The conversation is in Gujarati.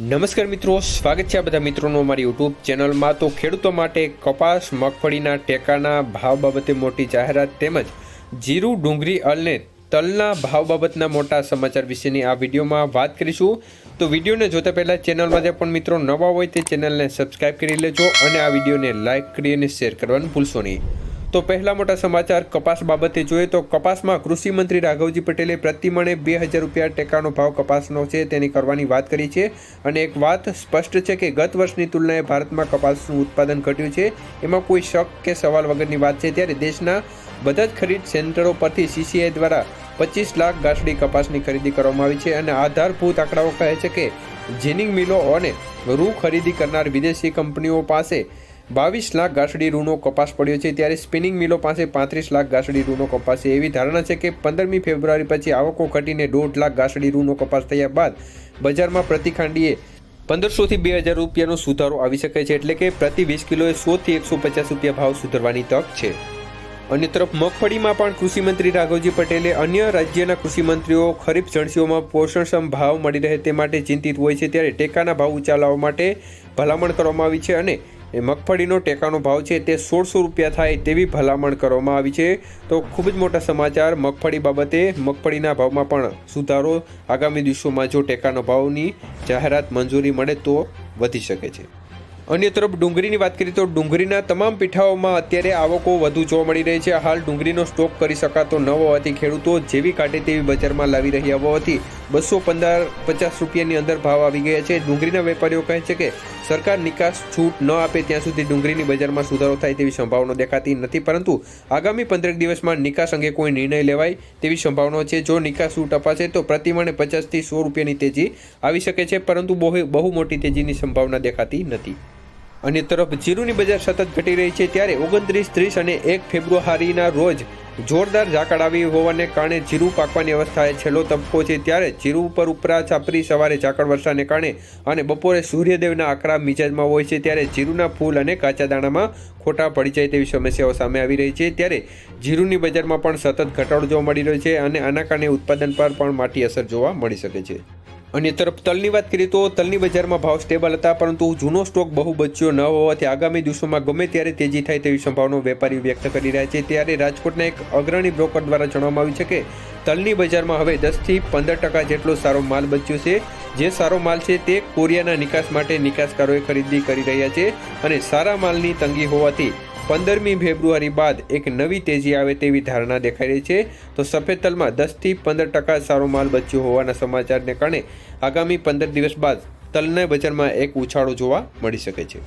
નમસ્કાર મિત્રો, સ્વાગત છે આ બધા મિત્રોનું અમારી યુટ્યુબ ચેનલમાં. તો ખેડૂતો માટે કપાસ, મગફળીના ટેકાના ભાવ બાબતે મોટી જાહેરાત તેમજ જીરું, ડુંગળી અને તલના ભાવ બાબતના મોટા સમાચાર વિશેની આ વિડીયોમાં વાત કરીશું. તો વિડીયોને જોતા પહેલાં ચેનલમાં જે પણ મિત્રો નવા હોય તે ચેનલને સબસ્ક્રાઈબ કરી લેજો અને આ વિડીયોને લાઇક કરી અને શેર કરવાનું ભૂલશો નહીં. તો પહેલા મોટા સમાચાર કપાસ બાબતે જોઈએ તો કપાસમાં કૃષિ મંત્રી રાઘવજી પટેલે પ્રતિમણે બે હજાર રૂપિયા ટેકાનો ભાવ કપાસનો છે તેની કરવાની વાત કરી છે. અને એક વાત સ્પષ્ટ છે કે ગત વર્ષની તુલનાએ ભારતમાં કપાસનું ઉત્પાદન ઘટ્યું છે. એમાં કોઈ શક કે સવાલ વગરની વાત છે ત્યારે દેશના બધા જ ખરીદ સેન્ટરો પરથી સીસીઆઈ દ્વારા પચીસ લાખ ગાંસડી કપાસની ખરીદી કરવામાં આવી છે. અને આધારભૂત આંકડાઓ કહે છે કે જીનિંગ મિલો અને રૂ ખરીદી કરનાર વિદેશી કંપનીઓ પાસે બાવીસ લાખ ગાસડી રૂનો કપાસ પડ્યો છે. ત્યારે સ્પિનિંગ મિલો પાસે પાંત્રીસ લાખ ગાસડી રૂનો કપાસ છે. એવી ધારણા છે કે પંદરમી ફેબ્રુઆરી પછી આવકો ઘટીને દોઢ લાખ ગાસડી રૂનો કપાસ થયા બાદ બજારમાં પ્રતિખાંડીએ પંદરસોથી બે હજાર રૂપિયાનો સુધારો આવી શકે છે. એટલે કે પ્રતિ વીસ કિલોએ સોથી એકસો પચાસ રૂપિયા ભાવ સુધરવાની તક છે. અન્ય તરફ મગફળીમાં પણ કૃષિમંત્રી રાઘવજી પટેલે અન્ય રાજ્યના કૃષિમંત્રીઓ ખરીફ જણસીઓમાં પોષણક્ષમ ભાવ મળી રહે તે માટે ચિંતિત હોય છે. ત્યારે ટેકાના ભાવ લાવવા માટે ભલામણ કરવામાં આવી છે અને એ મગફળીનો ટેકાનો ભાવ છે તે સોળસો રૂપિયા થાય તેવી ભલામણ કરવામાં આવી છે. તો ખૂબ જ મોટા સમાચાર, મગફળી બાબતે મગફળીના ભાવમાં પણ સુધારો આગામી દિવસોમાં જો ટેકાનો ભાવની જાહેરાત મંજૂરી મળે તો વધી શકે છે. અન્ય તરફ ડુંગળીની વાત કરીએ તો ડુંગળીના તમામ પીઠાઓમાં અત્યારે આવકો વધુ જોવા મળી રહી છે. હાલ ડુંગળીનો સ્ટોક કરી શકાતો ન હોવાથી ખેડૂતો જેવી કાઢે તેવી બજારમાં લાવી રહ્યા હોવાથી બસો પંદર પચાસ રૂપિયાની અંદર ભાવ આવી ગયા છે. ડુંગળીના વેપારીઓ કહે છે કે સરકાર નિકાસ છૂટ ન આપે ત્યાં સુધી ડુંગળીની બજારમાં સુધારો થાય તેવી સંભાવના દેખાતી નથી. પરંતુ આગામી પંદરેક દિવસમાં નિકાસ અંગે કોઈ નિર્ણય લેવાય તેવી સંભાવના છે. જો નિકાસ છૂટ અપાશે તો પ્રતિમણે પચાસથી સો રૂપિયાની તેજી આવી શકે છે. પરંતુ બહુ બહુ મોટી તેજીની સંભાવના દેખાતી નથી. અન્ય તરફ જીરુની બજાર સતત ઘટી રહી છે ત્યારે ઓગણત્રીસ, ત્રીસ અને એક ફેબ્રુઆરીના રોજ જોરદાર ઝાકળ આવી હોવાને કારણે જીરું પાકવાની અવસ્થાએ છેલ્લો તબક્કો છે ત્યારે જીરું ઉપર ઉપરા છાપરી સવારે ઝાકળ વર્ષાને કારણે અને બપોરે સૂર્યદેવના આકરા મિજાજમાં હોય છે ત્યારે જીરુના ફૂલ અને કાચા દાણામાં ખોટા પડી જાય તેવી સમસ્યાઓ સામે આવી રહી છે ત્યારે જીરુની બજારમાં પણ સતત ઘટાડો જોવા મળી રહ્યો છે અને આના કારણે ઉત્પાદન પર પણ માટી અસર જોવા મળી શકે છે. અન્ય તરફ તલની વાત કરીએ તો તલની બજારમાં ભાવ સ્ટેબલ હતા, પરંતુ જૂનો સ્ટોક બહુ બચ્યો ન હોવાથી આગામી દિવસોમાં ગમે ત્યારે તેજી થાય તેવી સંભાવના વેપારીઓ વ્યક્ત કરી રહ્યા છે. ત્યારે રાજકોટના એક અગ્રણી બ્રોકર દ્વારા જણાવવામાં આવ્યું છે કે તલની બજારમાં હવે દસથી પંદર ટકા જેટલો સારો માલ બચ્યો છે. જે સારો માલ છે તે કોરિયાના નિકાસ માટે નિકાસકારોએ ખરીદી કરી રહ્યા છે અને સારા માલની તંગી હોવાથી પંદરમી ફેબ્રુઆરી બાદ એક નવી તેજી આવે તેવી ધારણા દેખાઈ રહી છે. તો સફેદ તલમાં દસથી પંદર ટકા સારો માલ બચ્યો હોવાના સમાચારને કારણે આગામી પંદર દિવસ બાદ તલના બજારમાં એક ઉછાળો જોવા મળી શકે છે.